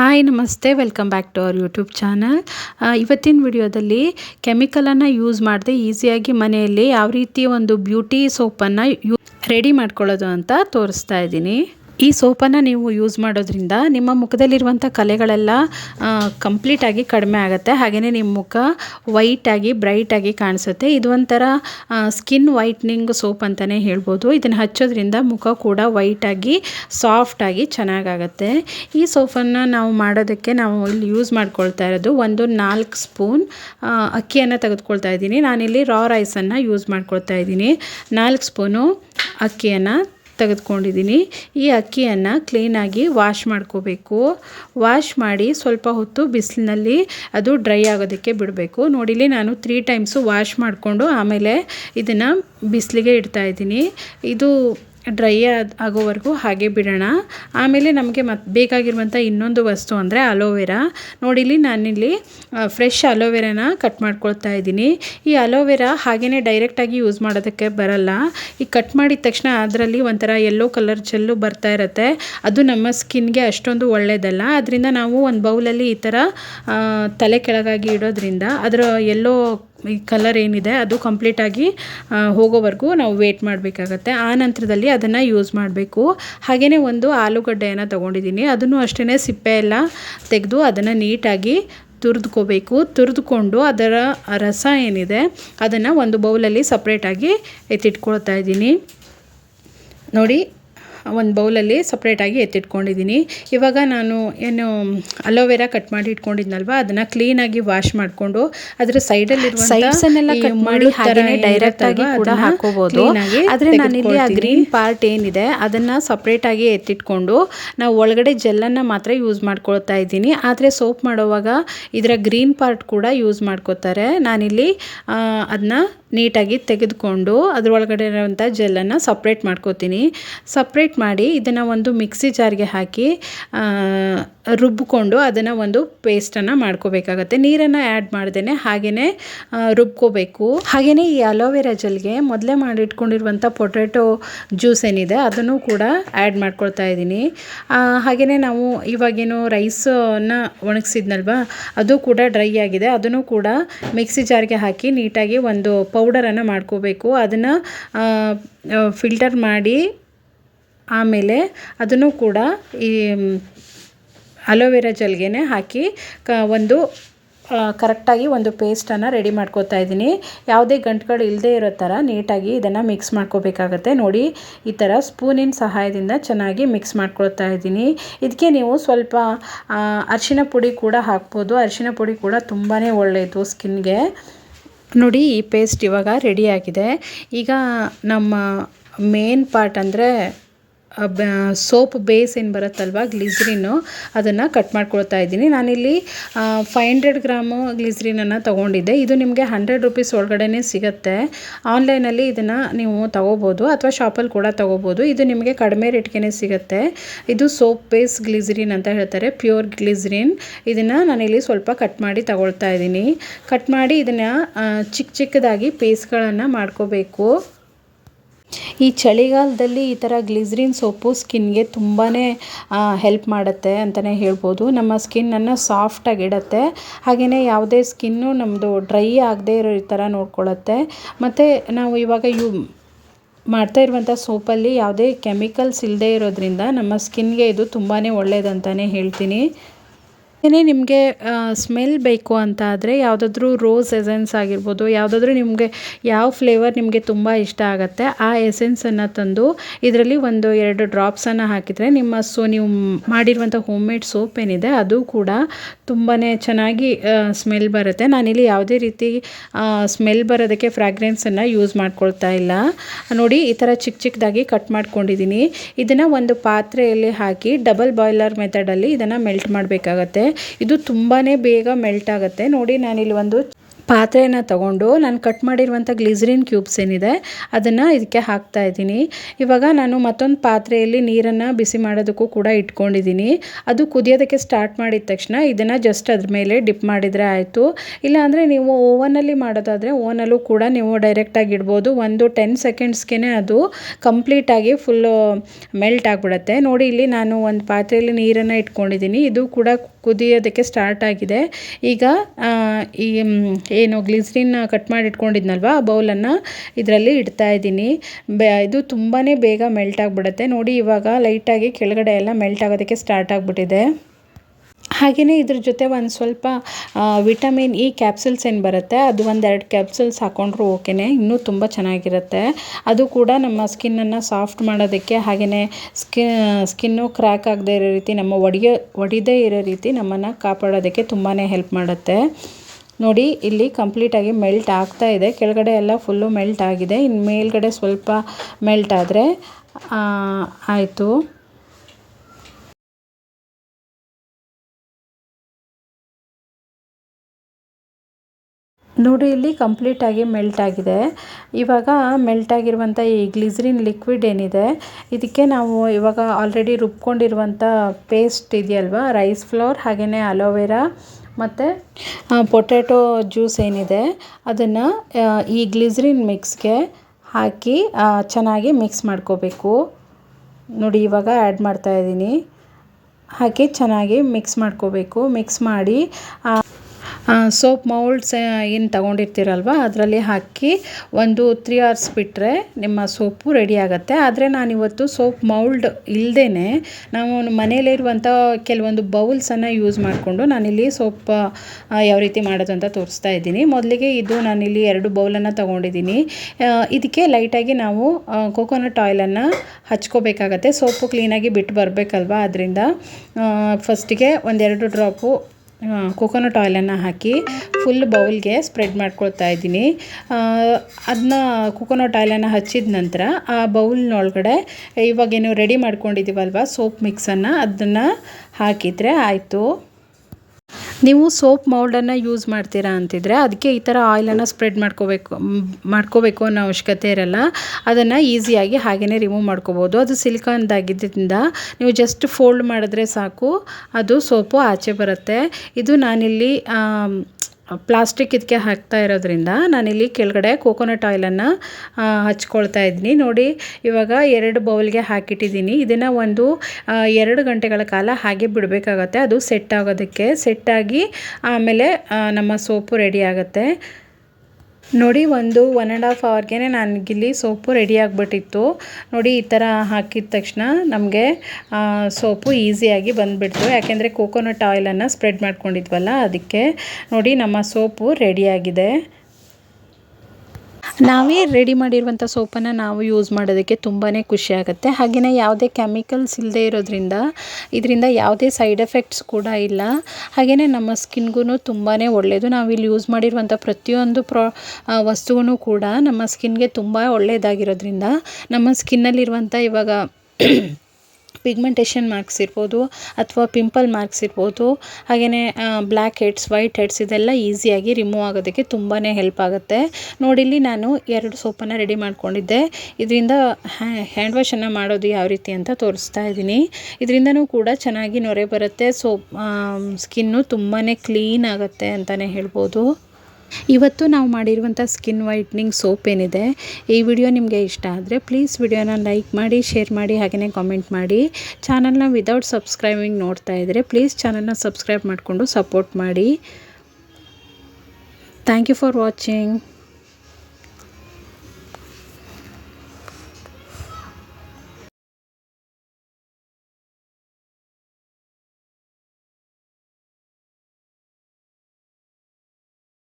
Hi ನಮಸ್ತೆ. Welcome back to our YouTube channel ಇವತ್ತಿನ ವಿಡಿಯೋದಲ್ಲಿ ಕೆಮಿಕಲನ್ನು ಯೂಸ್ ಮಾಡದೆ ಈಸಿಯಾಗಿ ಮನೆಯಲ್ಲಿ ಯಾವ ರೀತಿ ಒಂದು ಬ್ಯೂಟಿ ಸೋಪನ್ನು ಯೂ ರೆಡಿ ಮಾಡ್ಕೊಳ್ಳೋದು ಅಂತ ತೋರಿಸ್ತಾ ಇದ್ದೀನಿ. ಈ ಸೋಪನ್ನು ನೀವು ಯೂಸ್ ಮಾಡೋದ್ರಿಂದ ನಿಮ್ಮ ಮುಖದಲ್ಲಿರುವಂಥ ಕಲೆಗಳೆಲ್ಲ ಕಂಪ್ಲೀಟಾಗಿ ಕಡಿಮೆ ಆಗುತ್ತೆ. ಹಾಗೆಯೇ ನಿಮ್ಮ ಮುಖ ವೈಟಾಗಿ ಬ್ರೈಟಾಗಿ ಕಾಣಿಸುತ್ತೆ. ಇದು ಒಂಥರ ಸ್ಕಿನ್ ವೈಟ್ನಿಂಗ್ ಸೋಪ್ ಅಂತಲೇ ಹೇಳ್ಬೋದು. ಇದನ್ನು ಹಚ್ಚೋದ್ರಿಂದ ಮುಖ ಕೂಡ ವೈಟಾಗಿ ಸಾಫ್ಟಾಗಿ ಚೆನ್ನಾಗಾಗತ್ತೆ. ಈ ಸೋಪನ್ನು ನಾವು ಮಾಡೋದಕ್ಕೆ ನಾವು ಇಲ್ಲಿ ಯೂಸ್ ಮಾಡ್ಕೊಳ್ತಾ ಇರೋದು ಒಂದು ನಾಲ್ಕು ಸ್ಪೂನ್ ಅಕ್ಕಿಯನ್ನು ತೆಗೆದುಕೊಳ್ತಾ ಇದ್ದೀನಿ. ನಾನಿಲ್ಲಿ ರಾ ರೈಸನ್ನು ಯೂಸ್ ಮಾಡ್ಕೊಳ್ತಾ ಇದ್ದೀನಿ. ನಾಲ್ಕು ಸ್ಪೂನು ಅಕ್ಕಿಯನ್ನು ತೆಗೆದುಕೊಂಡಿದ್ದೀನಿ. ಈ ಅಕ್ಕಿಯನ್ನು ಕ್ಲೀನಾಗಿ ವಾಶ್ ಮಾಡ್ಕೋಬೇಕು. ವಾಶ್ ಮಾಡಿ ಸ್ವಲ್ಪ ಹೊತ್ತು ಬಿಸಿಲಿನಲ್ಲಿ ಅದು ಡ್ರೈ ಆಗೋದಕ್ಕೆ ಬಿಡಬೇಕು. ನೋಡಿಲಿ ನಾನು ತ್ರೀ ಟೈಮ್ಸು ವಾಶ್ ಮಾಡಿಕೊಂಡು ಆಮೇಲೆ ಇದನ್ನು ಬಿಸಿಲಿಗೆ ಇಡ್ತಾ ಇದ್ದೀನಿ. ಇದು ಡ್ರೈ ಆಗೋವರೆಗೂ ಹಾಗೆ ಬಿಡೋಣ. ಆಮೇಲೆ ನಮಗೆ ಮತ್ತೆ ಬೇಕಾಗಿರುವಂಥ ಇನ್ನೊಂದು ವಸ್ತು ಅಂದರೆ ಅಲೋವೆರಾ. ನೋಡಿಲಿ ನಾನಿಲ್ಲಿ ಫ್ರೆಶ್ ಅಲೋವೆರಾನ ಕಟ್ ಮಾಡ್ಕೊಳ್ತಾ ಇದ್ದೀನಿ. ಈ ಅಲೋವೆರಾ ಹಾಗೆಯೇ ಡೈರೆಕ್ಟಾಗಿ ಯೂಸ್ ಮಾಡೋದಕ್ಕೆ ಬರಲ್ಲ. ಈ ಕಟ್ ಮಾಡಿದ ತಕ್ಷಣ ಅದರಲ್ಲಿ ಒಂಥರ ಯೆಲ್ಲೋ ಕಲರ್ ಚೆಲ್ಲು ಬರ್ತಾ ಇರುತ್ತೆ. ಅದು ನಮ್ಮ ಸ್ಕಿನ್ಗೆ ಅಷ್ಟೊಂದು ಒಳ್ಳೆಯದಲ್ಲ ಅದರಿಂದ ನಾವು ಒಂದು ಬೌಲಲ್ಲಿ ಈ ಥರ ತಲೆ ಕೆಳಗಾಗಿ ಇಡೋದ್ರಿಂದ, ಅದರ ಎಲ್ಲೋ ಈ ಕಲರ್ ಏನಿದೆ ಅದು ಕಂಪ್ಲೀಟಾಗಿ ಹೋಗೋವರೆಗೂ ನಾವು ವೇಟ್ ಮಾಡಬೇಕಾಗತ್ತೆ. ಆ ನಂತರದಲ್ಲಿ ಅದನ್ನು ಯೂಸ್ ಮಾಡಬೇಕು. ಹಾಗೆಯೇ ಒಂದು ಆಲೂಗಡ್ಡೆಯನ್ನು ತೊಗೊಂಡಿದ್ದೀನಿ. ಅದನ್ನು ಅಷ್ಟೇ ಸಿಪ್ಪೆ ಎಲ್ಲ ತೆಗೆದು ಅದನ್ನು ನೀಟಾಗಿ ತುರಿದ್ಕೋಬೇಕು. ತುರಿದುಕೊಂಡು ಅದರ ರಸ ಏನಿದೆ ಅದನ್ನು ಒಂದು ಬೌಲಲ್ಲಿ ಸಪ್ರೇಟಾಗಿ ಎತ್ತಿಟ್ಕೊಳ್ತಾ ಇದ್ದೀನಿ. ನೋಡಿ ಒಂದು ಬೌಲಲ್ಲಿ ಸಪ್ರೇಟಾಗಿ ಎತ್ತಿಟ್ಕೊಂಡಿದ್ದೀನಿ. ಇವಾಗ ನಾನು ಏನು ಅಲೋವೆರಾ ಕಟ್ ಮಾಡಿ ಇಟ್ಕೊಂಡಿದ್ನಲ್ವ ಅದನ್ನು ಕ್ಲೀನಾಗಿ ವಾಶ್ ಮಾಡಿಕೊಂಡು ಅದರ ಸೈಡಲ್ಲಿರುವ ಸೈಡ್ಸನ್ನೆಲ್ಲ ಕಟ್ ಮಾಡಿ ಹಾಗೆಯೇ ಡೈರೆಕ್ಟ್ ಆಗಿ ಕೂಡ ಹಾಕೋಬಹುದು ಆದರೆ ನಾನಿಲ್ಲಿ ಆ ಗ್ರೀನ್ ಪಾರ್ಟ್ ಏನಿದೆ ಅದನ್ನು ಸಪ್ರೇಟಾಗಿ ಎತ್ತಿಟ್ಕೊಂಡು ನಾವು ಒಳಗಡೆ ಜೆಲ್ಲನ್ನು ಮಾತ್ರ ಯೂಸ್ ಮಾಡ್ಕೊಳ್ತಾ ಇದ್ದೀನಿ. ಆದರೆ ಸೋಪ್ ಮಾಡೋವಾಗ ಇದರ ಗ್ರೀನ್ ಪಾರ್ಟ್ ಕೂಡ ಯೂಸ್ ಮಾಡ್ಕೋತಾರೆ. ನಾನಿಲ್ಲಿ ಅದನ್ನ ನೀಟಾಗಿ ತೆಗೆದುಕೊಂಡು ಅದರೊಳಗಡೆ ಇರೋವಂಥ ಜೆಲ್ಲನ್ನು ಸಪ್ರೇಟ್ ಮಾಡ್ಕೋತೀನಿ. ಸಪ್ರೇಟ್ ಮಾಡಿ ಇದನ್ನು ಒಂದು ಮಿಕ್ಸಿ ಜಾರ್ಗೆ ಹಾಕಿ ರುಬ್ಬಿಕೊಂಡು ಅದನ್ನು ಒಂದು ಪೇಸ್ಟನ್ನು ಮಾಡ್ಕೋಬೇಕಾಗತ್ತೆ. ನೀರನ್ನು ಆ್ಯಡ್ ಮಾಡ್ದೇ ಹಾಗೆಯೇ ರುಬ್ಕೋಬೇಕು. ಹಾಗೆಯೇ ಈ ಅಲೋವೆರಾ ಜೆಲ್ಗೆ ಮೊದಲೇ ಮಾಡಿಟ್ಕೊಂಡಿರುವಂಥ ಪೊಟ್ಯಾಟೊ ಜ್ಯೂಸ್ ಏನಿದೆ ಅದನ್ನು ಕೂಡ ಆ್ಯಡ್ ಮಾಡ್ಕೊಳ್ತಾ ಇದ್ದೀನಿ. ಹಾಗೆಯೇ ನಾವು ಇವಾಗೇನು ರೈಸನ್ನು ಒಣಗಿಸಿದ್ನಲ್ವ, ಅದು ಕೂಡ ಡ್ರೈ ಆಗಿದೆ. ಅದನ್ನು ಕೂಡ ಮಿಕ್ಸಿ ಜಾರ್ಗೆ ಹಾಕಿ ನೀಟಾಗಿ ಒಂದು ಪೌಡರನ್ನು ಮಾಡ್ಕೋಬೇಕು. ಅದನ್ನು ಫಿಲ್ಟರ್ ಮಾಡಿ ಆಮೇಲೆ ಅದನ್ನು ಕೂಡ ಈ ಅಲೋವೆರಾ ಜೆಲ್ಗೆ ಹಾಕಿ ಕ, ಒಂದು ಕರೆಕ್ಟಾಗಿ ಒಂದು ಪೇಸ್ಟನ್ನು ರೆಡಿ ಮಾಡ್ಕೋತಾ ಇದ್ದೀನಿ. ಯಾವುದೇ ಗಂಟುಗಳು ಇಲ್ಲದೇ ಇರೋ ಥರ ನೀಟಾಗಿ ಇದನ್ನು ಮಿಕ್ಸ್ ಮಾಡ್ಕೋಬೇಕಾಗತ್ತೆ. ನೋಡಿ, ಈ ಥರ ಸ್ಪೂನಿನ ಸಹಾಯದಿಂದ ಚೆನ್ನಾಗಿ ಮಿಕ್ಸ್ ಮಾಡ್ಕೊಳ್ತಾ ಇದ್ದೀನಿ. ಇದಕ್ಕೆ ನೀವು ಸ್ವಲ್ಪ ಅರಿಶಿನ ಪುಡಿ ಕೂಡ ಹಾಕ್ಬೋದು. ಅರಿಶಿನ ಪುಡಿ ಕೂಡ ತುಂಬಾ ಒಳ್ಳೆಯದು ಸ್ಕಿನ್ಗೆ. ನೋಡಿ ಈ ಪೇಸ್ಟ್ ಇವಾಗ ರೆಡಿಯಾಗಿದೆ ಈಗ ನಮ್ಮ ಮೇನ್ ಪಾರ್ಟ್ ಅಂದರೆ ಸೋಪ್ ಬೇಸ್ ಏನು ಬರುತ್ತಲ್ವ ಗ್ಲಿಸ್ರಿನ್ನು ಅದನ್ನು ಕಟ್ ಮಾಡ್ಕೊಳ್ತಾ ಇದ್ದೀನಿ. ನಾನಿಲ್ಲಿ ಫೈವ್ ಹಂಡ್ರೆಡ್ ಗ್ರಾಮು ಗ್ಲಿಸ್ರಿನನ್ನು ತೊಗೊಂಡಿದ್ದೆ. ಇದು ನಿಮಗೆ ಹಂಡ್ರೆಡ್ ರುಪೀಸ್ ಒಳಗಡೆ ಸಿಗುತ್ತೆ. ಆನ್ಲೈನಲ್ಲಿ ಇದನ್ನು ನೀವು ತೊಗೋಬೋದು, ಅಥವಾ ಶಾಪಲ್ಲಿ ಕೂಡ ತೊಗೋಬೋದು. ಇದು ನಿಮಗೆ ಕಡಿಮೆ ರೇಟ್ಗೆ ಸಿಗುತ್ತೆ. ಇದು ಸೋಪ್ ಬೇಸ್ ಗ್ಲಿಸ್ರಿನ್ ಅಂತ ಹೇಳ್ತಾರೆ, ಪ್ಯೂರ್ ಗ್ಲಿಸ್ರಿನ್. ಇದನ್ನು ನಾನಿಲ್ಲಿ ಸ್ವಲ್ಪ ಕಟ್ ಮಾಡಿ ತಗೊಳ್ತಾ ಇದ್ದೀನಿ. ಕಟ್ ಮಾಡಿ ಇದನ್ನು ಚಿಕ್ಕ ಚಿಕ್ಕದಾಗಿ ಪೇಸ್ಗಳನ್ನು ಮಾಡ್ಕೋಬೇಕು. ಈ ಚಳಿಗಾಲದಲ್ಲಿ ಈ ಥರ ಗ್ಲಿಸ್ರಿನ್ ಸೋಪು ಸ್ಕಿನ್ಗೆ ತುಂಬಾ ಹೆಲ್ಪ್ ಮಾಡುತ್ತೆ ಅಂತಲೇ ಹೇಳ್ಬೋದು. ನಮ್ಮ ಸ್ಕಿನ್ನನ್ನು ಸಾಫ್ಟಾಗಿಡತ್ತೆ ಹಾಗೆಯೇ ಯಾವುದೇ ಸ್ಕಿನ್ನು ನಮ್ಮದು ಡ್ರೈ ಆಗದೇ ಇರೋ ಈ ಥರ ನೋಡ್ಕೊಳ್ಳುತ್ತೆ ಮತ್ತು ನಾವು ಇವಾಗ ಯು, ಮಾಡ್ತಾ ಇರುವಂಥ ಸೋಪಲ್ಲಿ ಯಾವುದೇ ಕೆಮಿಕಲ್ಸ್ ಇಲ್ಲದೇ ಇರೋದ್ರಿಂದ ನಮ್ಮ ಸ್ಕಿನ್ಗೆ ಇದು ತುಂಬಾ ಒಳ್ಳೆಯದಂತಲೇ ಹೇಳ್ತೀನಿ. ಏನೇ ನಿಮಗೆ ಸ್ಮೆಲ್ ಬೇಕು ಅಂತ ಆದರೆ ಯಾವುದಾದ್ರೂ ರೋಸ್ ಎಸೆನ್ಸ್ ಆಗಿರ್ಬೋದು, ಯಾವುದಾದ್ರೂ ನಿಮಗೆ ಯಾವ ಫ್ಲೇವರ್ ನಿಮಗೆ ತುಂಬ ಇಷ್ಟ ಆಗುತ್ತೆ, ಆ ಎಸೆನ್ಸನ್ನು ತಂದು ಇದರಲ್ಲಿ ಒಂದು ಎರಡು ಡ್ರಾಪ್ಸನ್ನು ಹಾಕಿದರೆ ನಿಮ್ಮ ಸೊ, ನೀವು ಮಾಡಿರುವಂಥ ಹೋಮ್ ಮೇಡ್ ಸೋಪ್ ಏನಿದೆ ಅದು ಕೂಡ ತುಂಬಾ ಚೆನ್ನಾಗಿ ಸ್ಮೆಲ್ ಬರುತ್ತೆ. ನಾನಿಲ್ಲಿ ಯಾವುದೇ ರೀತಿ ಸ್ಮೆಲ್ ಬರೋದಕ್ಕೆ ಫ್ರಾಗ್ರೆನ್ಸನ್ನು ಯೂಸ್ ಮಾಡ್ಕೊಳ್ತಾ ಇಲ್ಲ. ನೋಡಿ, ಈ ಥರ ಚಿಕ್ಕ ಚಿಕ್ಕದಾಗಿ ಕಟ್ ಮಾಡ್ಕೊಂಡಿದ್ದೀನಿ ಇದನ್ನು ಒಂದು ಪಾತ್ರೆಯಲ್ಲಿ ಹಾಕಿ ಡಬಲ್ ಬಾಯ್ಲರ್ ಮೆಥಡಲ್ಲಿ ಇದನ್ನು ಮೆಲ್ಟ್ ಮಾಡಬೇಕಾಗತ್ತೆ. ಇದು ತುಂಬಾ ಬೇಗ ಮೆಲ್ಟ್ ಆಗುತ್ತೆ. ನೋಡಿ ನಾನಿಲ್ಲಿ ಒಂದು ಪಾತ್ರೆನ ತಗೊಂಡು ನಾನು ಕಟ್ ಮಾಡಿರುವಂಥ ಗ್ಲಿಸರಿನ್ ಕ್ಯೂಬ್ಸ್ ಏನಿದೆ, ಅದನ್ನು ಇದಕ್ಕೆ ಹಾಕ್ತಾ ಇದ್ದೀನಿ. ಇವಾಗ ನಾನು ಮತ್ತೊಂದು ಪಾತ್ರೆಯಲ್ಲಿ ನೀರನ್ನು ಬಿಸಿ ಮಾಡೋದಕ್ಕೂ ಕೂಡ ಇಟ್ಕೊಂಡಿದ್ದೀನಿ. ಅದು ಕುದಿಯೋದಕ್ಕೆ ಸ್ಟಾರ್ಟ್ ಮಾಡಿದ ತಕ್ಷಣ ಇದನ್ನು ಜಸ್ಟ್ ಅದ್ರ ಮೇಲೆ ಡಿಪ್ ಮಾಡಿದರೆ ಆಯಿತು. ಇಲ್ಲಾಂದರೆ ನೀವು ಓವನಲ್ಲಿ ಮಾಡೋದಾದರೆ ಓವನಲ್ಲೂ ಕೂಡ ನೀವು ಡೈರೆಕ್ಟಾಗಿ ಇಡ್ಬೋದು. ಒಂದು ಟೆನ್ ಸೆಕೆಂಡ್ಸ್ಗೆ ಅದು ಕಂಪ್ಲೀಟಾಗಿ ಫುಲ್ಲು ಮೆಲ್ಟ್ ಆಗಿಬಿಡುತ್ತೆ. ನೋಡಿ ಇಲ್ಲಿ ನಾನು ಒಂದು ಪಾತ್ರೆಯಲ್ಲಿ ನೀರನ್ನು ಇಟ್ಕೊಂಡಿದ್ದೀನಿ. ಇದು ಕೂಡ ಕುದಿಯೋದಕ್ಕೆ ಸ್ಟಾರ್ಟ್ ಆಗಿದೆ. ಈಗ ಈ ಏನು ಗ್ಲಿಸ್ರಿನ್ ಕಟ್ ಮಾಡಿ ಇಟ್ಕೊಂಡಿದ್ನಲ್ವ ಆ ಬೌಲನ್ನು ಇದರಲ್ಲಿ ಇಡ್ತಾ ಇದ್ದೀನಿ. ಇದು ತುಂಬಾ ಬೇಗ ಮೆಲ್ಟ್ ಆಗಿಬಿಡುತ್ತೆ. ನೋಡಿ ಇವಾಗ ಲೈಟಾಗಿ ಕೆಳಗಡೆ ಎಲ್ಲ ಮೆಲ್ಟ್ ಆಗೋದಕ್ಕೆ ಸ್ಟಾರ್ಟ್ ಆಗಿಬಿಟ್ಟಿದೆ. ಹಾಗೆಯೇ ಇದ್ರ ಜೊತೆ ಒಂದು ಸ್ವಲ್ಪ ವಿಟಮಿನ್ ಇ ಕ್ಯಾಪ್ಸುಲ್ಸ್ ಏನು ಬರುತ್ತೆ, ಅದು ಒಂದೆರಡು ಕ್ಯಾಪ್ಸುಲ್ಸ್ ಹಾಕ್ಕೊಂಡ್ರು ಓಕೆನೇ, ಇನ್ನೂ ತುಂಬ ಚೆನ್ನಾಗಿರುತ್ತೆ. ಅದು ಕೂಡ ನಮ್ಮ ಸ್ಕಿನ್ನನ್ನು ಸಾಫ್ಟ್ ಮಾಡೋದಕ್ಕೆ ಹಾಗೆಯೇ ಸ್ಕಿ ಸ್ಕಿನ್ನು ಕ್ರ್ಯಾಕ್ ಆಗದೇ ಇರೋ ರೀತಿ, ನಮ್ಮ ಒಡೆಯೋ, ಒಡಿದೇ ಇರೋ ರೀತಿ ನಮ್ಮನ್ನು ಕಾಪಾಡೋದಕ್ಕೆ ತುಂಬಾ ಹೆಲ್ಪ್ ಮಾಡುತ್ತೆ. ನೋಡಿ, ಇಲ್ಲಿ ಕಂಪ್ಲೀಟಾಗಿ ಮೆಲ್ಟ್ ಆಗ್ತಾ ಇದೆ. ಕೆಳಗಡೆ ಎಲ್ಲ ಫುಲ್ಲು ಮೆಲ್ಟ್ ಆಗಿದೆ. ಇನ್ನು ಮೇಲ್ಗಡೆ ಸ್ವಲ್ಪ ಮೆಲ್ಟ್ ಆದರೆ ಆಯಿತು. ನೋಡಿ, ಇಲ್ಲಿ ಕಂಪ್ಲೀಟಾಗಿ ಮೆಲ್ಟ್ ಆಗಿದೆ. ಇವಾಗ ಮೆಲ್ಟ್ ಆಗಿರುವಂಥ ಈ ಗ್ಲಿಸರಿನ್ ಲಿಕ್ವಿಡ್ ಏನಿದೆ, ಇದಕ್ಕೆ ನಾವು ಇವಾಗ ಆಲ್ರೆಡಿ ರುಬ್ಕೊಂಡಿರುವಂಥ ಪೇಸ್ಟ್ ಇದೆಯಲ್ವ? ರೈಸ್ ಫ್ಲೋರ್ ಹಾಗೆಯೇ ಅಲೋವೆರಾ ಮತ್ತು ಪೊಟ್ಯಾಟೊ ಜ್ಯೂಸ್ ಏನಿದೆ, ಅದನ್ನು ಈ ಗ್ಲಿಸರಿನ್ ಮಿಕ್ಸ್ಗೆ ಹಾಕಿ ಚೆನ್ನಾಗಿ ಮಿಕ್ಸ್ ಮಾಡ್ಕೋಬೇಕು. ನೋಡಿ, ಇವಾಗ ಆ್ಯಡ್ ಮಾಡ್ತಾ ಇದ್ದೀನಿ. ಹಾಕಿ ಚೆನ್ನಾಗಿ ಮಿಕ್ಸ್ ಮಾಡ್ಕೋಬೇಕು. ಮಿಕ್ಸ್ ಮಾಡಿ ಸೋಪ್ ಮೌಲ್ಡ್ಸ್ ಏನು ತೊಗೊಂಡಿರ್ತೀರಲ್ವ, ಅದರಲ್ಲಿ ಹಾಕಿ ಒಂದು ತ್ರೀ ಅವರ್ಸ್ ಬಿಟ್ಟರೆ ನಿಮ್ಮ ಸೋಪು ರೆಡಿ ಆಗುತ್ತೆ. ಆದರೆ ನಾನಿವತ್ತು ಸೋಪ್ ಮೌಲ್ಡ್ ಇಲ್ಲದೇ ನಾವು ಮನೇಲಿರುವಂಥ ಕೆಲವೊಂದು ಬೌಲ್ಸನ್ನು ಯೂಸ್ ಮಾಡಿಕೊಂಡು ನಾನಿಲ್ಲಿ ಸೋಪ್ ಯಾವ ರೀತಿ ಮಾಡೋದು ಅಂತ ತೋರಿಸ್ತಾ ಇದ್ದೀನಿ. ಮೊದಲಿಗೆ ಇದು ನಾನಿಲ್ಲಿ ಎರಡು ಬೌಲನ್ನು ತೊಗೊಂಡಿದ್ದೀನಿ. ಇದಕ್ಕೆ ಲೈಟಾಗಿ ನಾವು ಕೋಕೋನಟ್ ಆಯಿಲನ್ನು ಹಚ್ಕೋಬೇಕಾಗತ್ತೆ. ಸೋಪು ಕ್ಲೀನಾಗಿ ಬಿಟ್ಟು ಬರಬೇಕಲ್ವ? ಅದರಿಂದ ಫಸ್ಟಿಗೆ ಒಂದೆರಡು ಡ್ರಾಪು ಕೋಕೋನಟ್ ಆಯಿಲನ್ನು ಹಾಕಿ ಫುಲ್ ಬೌಲ್ಗೆ ಸ್ಪ್ರೆಡ್ ಮಾಡ್ಕೊಳ್ತಾ ಇದ್ದೀನಿ. ಅದನ್ನ ಕೋಕೋನಟ್ ಆಯಿಲನ್ನು ಹಚ್ಚಿದ ನಂತರ ಆ ಬೌಲ್ನೊಳಗಡೆ ಇವಾಗೇನು ರೆಡಿ ಮಾಡ್ಕೊಂಡಿದ್ದೀವಲ್ವ ಸೋಪ್ ಮಿಕ್ಸನ್ನು ಅದನ್ನು ಹಾಕಿದರೆ ಆಯಿತು. ನೀವು ಸೋಪ್ ಮೌಲ್ಡನ್ನು ಯೂಸ್ ಮಾಡ್ತೀರಾ ಅಂತಿದ್ರೆ ಅದಕ್ಕೆ ಈ ಥರ ಆಯಿಲನ್ನು ಸ್ಪ್ರೆಡ್ ಮಾಡ್ಕೋಬೇಕು ಮಾಡ್ಕೋಬೇಕು ಅನ್ನೋ ಅವಶ್ಯಕತೆ ಇರಲ್ಲ. ಅದನ್ನು ಈಸಿಯಾಗಿ ಹಾಗೆಯೇ ರಿಮೂವ್ ಮಾಡ್ಕೋಬೋದು. ಅದು ಸಿಲಿಕಾನ್ದಾಗಿದ್ದರಿಂದ ನೀವು ಜಸ್ಟ್ ಫೋಲ್ಡ್ ಮಾಡಿದ್ರೆ ಸಾಕು. ಅದು ಸೋಪು ಆಚೆ ಬರುತ್ತೆ. ಇದು ನಾನಿಲ್ಲಿ ಪ್ಲಾಸ್ಟಿಕ್ ಇದಕ್ಕೆ ಹಾಕ್ತಾ ಇರೋದ್ರಿಂದ ನಾನಿಲ್ಲಿ ಕೆಳಗಡೆ ಕೋಕೋನಟ್ ಆಯಿಲನ್ನು ಹಚ್ಕೊಳ್ತಾ ಇದ್ದೀನಿ. ನೋಡಿ, ಇವಾಗ ಎರಡು ಬೌಲ್ಗೆ ಹಾಕಿಟ್ಟಿದ್ದೀನಿ. ಇದನ್ನು ಒಂದು ಎರಡು ಗಂಟೆಗಳ ಕಾಲ ಹಾಗೆ ಬಿಡಬೇಕಾಗತ್ತೆ. ಅದು ಸೆಟ್ ಆಗೋದಕ್ಕೆ. ಸೆಟ್ಟಾಗಿ ಆಮೇಲೆ ನಮ್ಮ ಸೋಪು ರೆಡಿ ಆಗುತ್ತೆ. ನೋಡಿ, ಒಂದು ಒನ್ ಆ್ಯಂಡ್ ಹಾಫ್ ಅವರ್ಗೆ ನನಗಿಲ್ಲಿ ಸೋಪು ರೆಡಿ ಆಗಿಬಿಟ್ಟಿತ್ತು. ನೋಡಿ, ಈ ಥರ ಹಾಕಿದ ತಕ್ಷಣ ನಮಗೆ ಸೋಪು ಈಸಿಯಾಗಿ ಬಂದುಬಿಡ್ತು. ಯಾಕೆಂದರೆ ಕೋಕೋನಟ್ ಆಯಿಲನ್ನು ಸ್ಪ್ರೆಡ್ ಮಾಡ್ಕೊಂಡಿದ್ವಲ್ಲ, ಅದಕ್ಕೆ ನೋಡಿ ನಮ್ಮ ಸೋಪು ರೆಡಿಯಾಗಿದೆ ನಾವೇ ರೆಡಿ ಮಾಡಿರುವಂಥ ಸೋಪನ್ನು ನಾವು ಯೂಸ್ ಮಾಡೋದಕ್ಕೆ ತುಂಬಾ ಖುಷಿ ಆಗುತ್ತೆ. ಹಾಗೆಯೇ ಯಾವುದೇ ಕೆಮಿಕಲ್ಸ್ ಇಲ್ಲದೆ ಇರೋದ್ರಿಂದ, ಇದರಿಂದ ಯಾವುದೇ ಸೈಡ್ ಎಫೆಕ್ಟ್ಸ್ ಕೂಡ ಇಲ್ಲ. ಹಾಗೆಯೇ ನಮ್ಮ ಸ್ಕಿನ್ಗೂ ತುಂಬಾ ಒಳ್ಳೆಯದು ನಾವಿಲ್ಲಿ ಯೂಸ್ ಮಾಡಿರುವಂಥ ಪ್ರತಿಯೊಂದು ಪ್ರಾ ವಸ್ತುವೂ ಕೂಡ ನಮ್ಮ ಸ್ಕಿನ್ಗೆ ತುಂಬ ಒಳ್ಳೆಯದಾಗಿರೋದ್ರಿಂದ ನಮ್ಮ ಸ್ಕಿನ್ನಲ್ಲಿರುವಂಥ ಇವಾಗ ಪಿಗ್ಮೆಂಟೇಷನ್ ಮಾರ್ಕ್ಸ್ ಇರ್ಬೋದು ಅಥವಾ ಪಿಂಪಲ್ ಮಾರ್ಕ್ಸ್ ಇರ್ಬೋದು. ಹಾಗೆಯೇ ಬ್ಲ್ಯಾಕ್ ಹೆಡ್ಸ್ ವೈಟ್ ಹೆಡ್ಸ್ ಇದೆಲ್ಲ ಈಸಿಯಾಗಿ ರಿಮೂವ್ ಆಗೋದಕ್ಕೆ ತುಂಬಾ ಹೆಲ್ಪ್ ಆಗುತ್ತೆ. ನೋಡಿಲ್ಲಿ ನಾನು ಎರಡು ಸೋಪನ್ನು ರೆಡಿ ಮಾಡ್ಕೊಂಡಿದ್ದೆ. ಇದರಿಂದ ಹ್ಯಾಂಡ್ ವಾಶನ್ನು ಮಾಡೋದು ಯಾವ ರೀತಿ ಅಂತ ತೋರಿಸ್ತಾ ಇದ್ದೀನಿ. ಇದರಿಂದನೂ ಕೂಡ ಚೆನ್ನಾಗಿ ನೊರೆ ಬರುತ್ತೆ. ಸೋಪ್ ಸ್ಕಿನ್ನು ತುಂಬಾ ಕ್ಲೀನ್ ಆಗುತ್ತೆ ಅಂತಲೇ ಹೇಳ್ಬೋದು. ಇವತ್ತು ನಾವು ಮಾಡಿರುವಂಥ ಸ್ಕಿನ್ ವೈಟ್ನಿಂಗ್ ಸೋಪ್ ಏನಿದೆ, ಈ ವಿಡಿಯೋ ನಿಮಗೆ ಇಷ್ಟ ಆದರೆ ಪ್ಲೀಸ್ ವಿಡಿಯೋನ ಲೈಕ್ ಮಾಡಿ ಶೇರ್ ಮಾಡಿ ಹಾಗೆಯೇ ಕಾಮೆಂಟ್ ಮಾಡಿ. ಚಾನಲ್ನ ವಿದೌಟ್ ಸಬ್ಸ್ಕ್ರೈಬಿಂಗ್ ನೋಡ್ತಾ ಇದ್ದರೆ ಪ್ಲೀಸ್ ಚಾನಲ್ನ ಸಬ್ಸ್ಕ್ರೈಬ್ ಮಾಡಿಕೊಂಡು ಸಪೋರ್ಟ್ ಮಾಡಿ. Thank you for watching